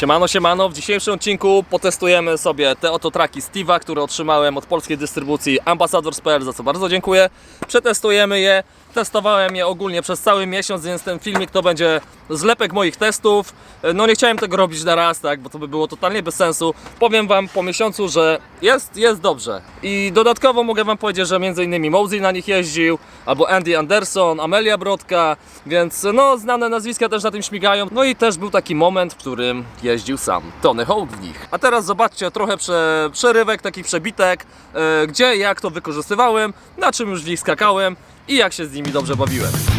Siemano, siemano. W dzisiejszym odcinku potestujemy sobie te oto traki Steve'a, które otrzymałem od polskiej dystrybucji Ambassadors.pl, za co bardzo dziękuję. Przetestujemy je. Testowałem je ogólnie przez cały miesiąc, więc ten filmik to będzie zlepek moich testów. No nie chciałem tego robić na raz, tak, bo to by było totalnie bez sensu. Powiem Wam po miesiącu, że jest, jest dobrze. I dodatkowo mogę Wam powiedzieć, że m.in. Mosey na nich jeździł, albo Andy Anderson, Amelia Brodka, więc no znane nazwiska też na tym śmigają. No i też był taki moment, w którym jeździł sam Tony Hawk w nich. A teraz zobaczcie trochę prze, przerywek, takich przebitek, e, gdzie jak to wykorzystywałem, na czym już w nich skakałem i jak się z nimi dobrze bawiłem.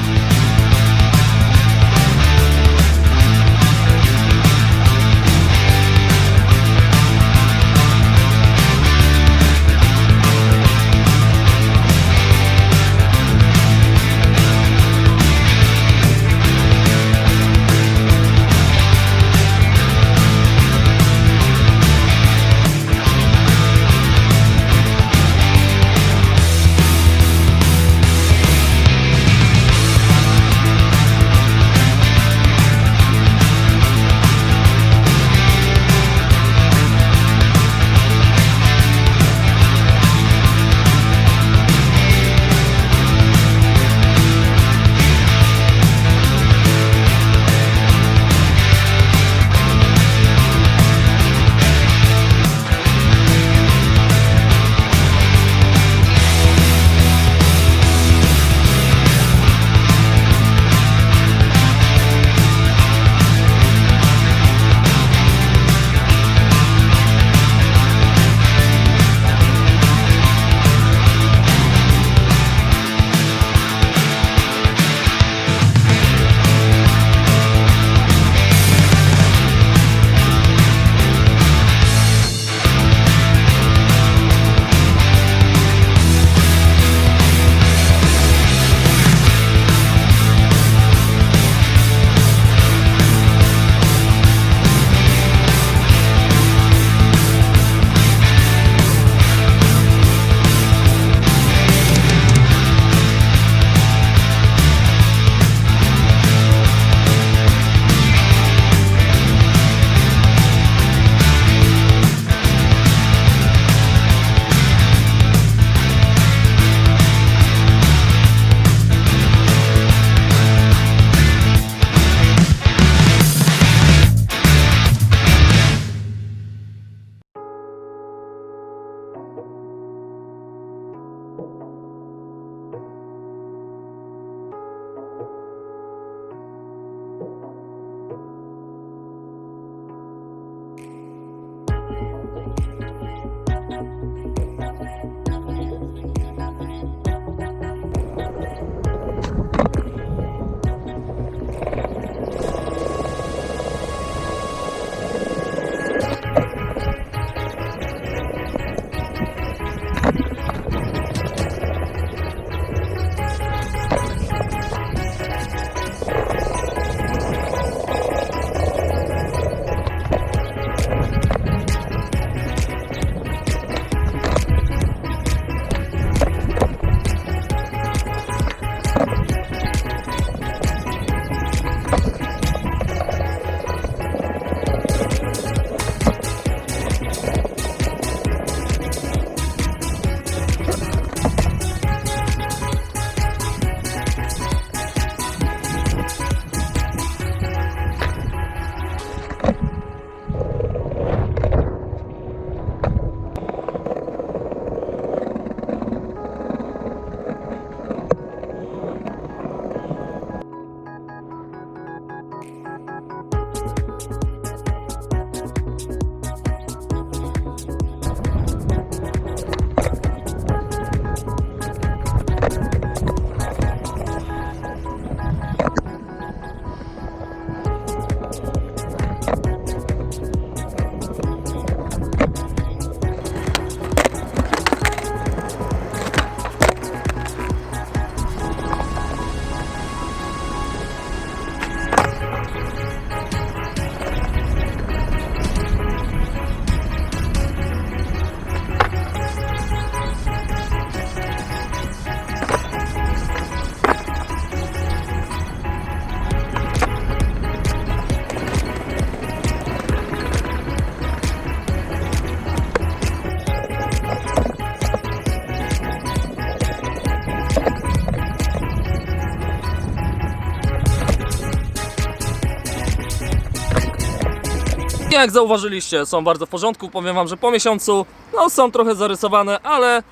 Jak zauważyliście, są bardzo w porządku. Powiem Wam, że po miesiącu no, są trochę zarysowane, ale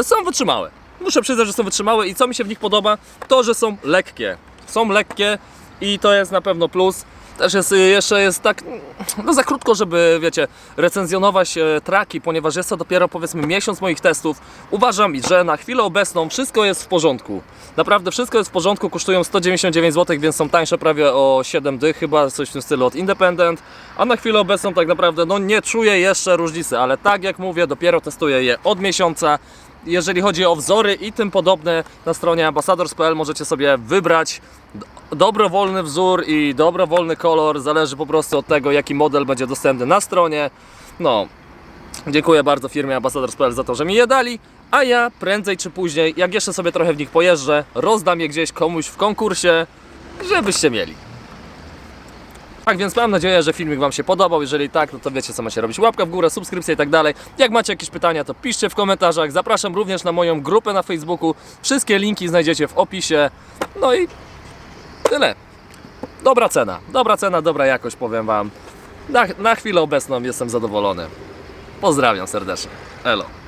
y, są wytrzymałe. Muszę przyznać, że są wytrzymałe i co mi się w nich podoba, to że są lekkie. Są lekkie i to jest na pewno plus. Też jest, y, jeszcze jest tak, no za krótko, żeby, wiecie, recenzjonować e, traki, ponieważ jest to dopiero powiedzmy miesiąc moich testów. Uważam, że na chwilę obecną wszystko jest w porządku. Naprawdę wszystko jest w porządku, kosztują 199 zł, więc są tańsze prawie o 7 dych, chyba coś w tym stylu od Independent. A na chwilę obecną tak naprawdę, no nie czuję jeszcze różnicy, ale tak jak mówię, dopiero testuję je od miesiąca. Jeżeli chodzi o wzory i tym podobne, na stronie ambassadors.pl możecie sobie wybrać do- dobrowolny wzór i dobrowolny kolor. Zależy po prostu od tego, jaki model będzie dostępny na stronie. No, dziękuję bardzo firmie ambassadors.pl za to, że mi je dali. A ja prędzej czy później, jak jeszcze sobie trochę w nich pojeżdżę, rozdam je gdzieś komuś w konkursie, żebyście mieli. Tak więc mam nadzieję, że filmik Wam się podobał. Jeżeli tak, no to wiecie co macie robić. Łapka w górę, subskrypcja i tak dalej. Jak macie jakieś pytania, to piszcie w komentarzach. Zapraszam również na moją grupę na Facebooku. Wszystkie linki znajdziecie w opisie. No i tyle. Dobra cena, dobra cena, dobra jakość, powiem Wam. Na, na chwilę obecną jestem zadowolony. Pozdrawiam serdecznie. Elo.